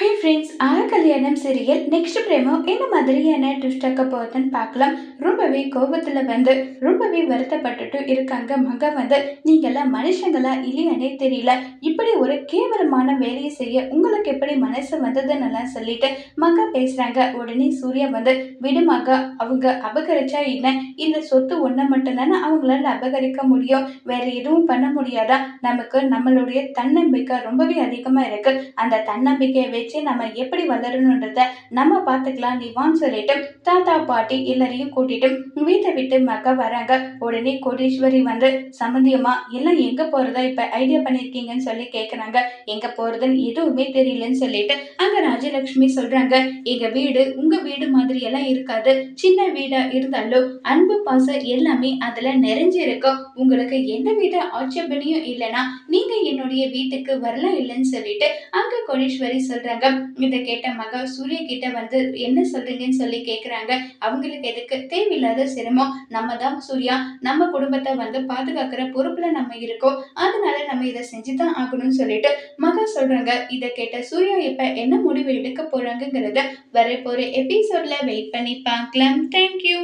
Hi friends ஆக கல்யாணம் serial next பிரேமோ என்ன மாதிரியான ட்விஸ்ட் ஆக்க போகுதுன்னு பார்க்கலாம். ரொம்பவே கோபத்தில் வந்து ரொம்பவே வருத்தப்பட்டுட்டு இருக்காங்க மக வந்து. நீங்களாம் மனுஷங்களா இல்லையானே தெரியல. இப்படி ஒரு கேவலமான வேலையை செய்ய உங்களுக்கு எப்படி மனசு வந்ததுன்னெல்லாம் சொல்லிட்டு மக பேசுகிறாங்க உடனே சூர்யா வந்து விடுமாக அவங்க அபகரிச்சா என்ன? இந்த சொத்து ஒன்றை மட்டும்தானே அவங்களால அபகரிக்க முடியும். வேற எதுவும் பண்ண முடியாதா? நமக்கு நம்மளுடைய தன்னம்பிக்கை ரொம்பவே அதிகமாக இருக்கு. அந்த தன்னம்பிக்கையை வச்சு நம்ம எப்படி வளரணுன்றத நம்ம பார்த்துக்கலாம். நீவான்னு சொல்லிட்டு தாத்தா பாட்டி எல்லாரையும் கூட்டிட்டு வீட்டை விட்டு மக்க வராங்க. உடனே கோடீஸ்வரி வந்து சம்மந்தியமா எல்லாம் எங்க போறதா? இப்ப ஐடியா பண்ணிருக்கீங்கன்னு சொல்லி கேக்குறாங்க. எங்க போறதுன்னு எதுவுமே தெரியலன்னு சொல்லிட்டு அங்க ராஜலட்சுமி சொல்றாங்க எங்க வீடு உங்க வீடு மாதிரி எல்லாம் இருக்காது. சின்ன வீடா இருந்தாலும் அன்பு பாசம் எல்லாமே அதுல நிறைஞ்சிருக்கும். உங்களுக்கு எந்த வித ஆட்சேபனையும் இல்லைன்னா நீங்க என்னுடைய வீட்டுக்கு வரலாம் இல்லைன்னு சொல்லிட்டு அங்க கோடீஸ்வரி சொல்றாங்க. இதை கேட்ட மகள் சூரிய கிட்ட வந்து என்ன சொல்றீங்கன்னு சொல்லி கேட்குறாங்க அவங்களுக்கு எதுக்கு? தேவையில்லாத சிரமம். நம்ம தான் சூர்யா. நம்ம குடும்பத்தை வந்து பாதுகாக்கிற பொறுப்புல நம்ம இருக்கோம். அதனால நம்ம இதை செஞ்சுதான் ஆகணும்னு சொல்லிட்டு மகா சொல்றாங்க. இதை கேட்ட சூர்யா இப்ப என்ன முடிவு எடுக்க போறாங்கிறத வர எபிசோட்ல வெயிட் பண்ணி பார்க்கலாம். தேங்க்யூ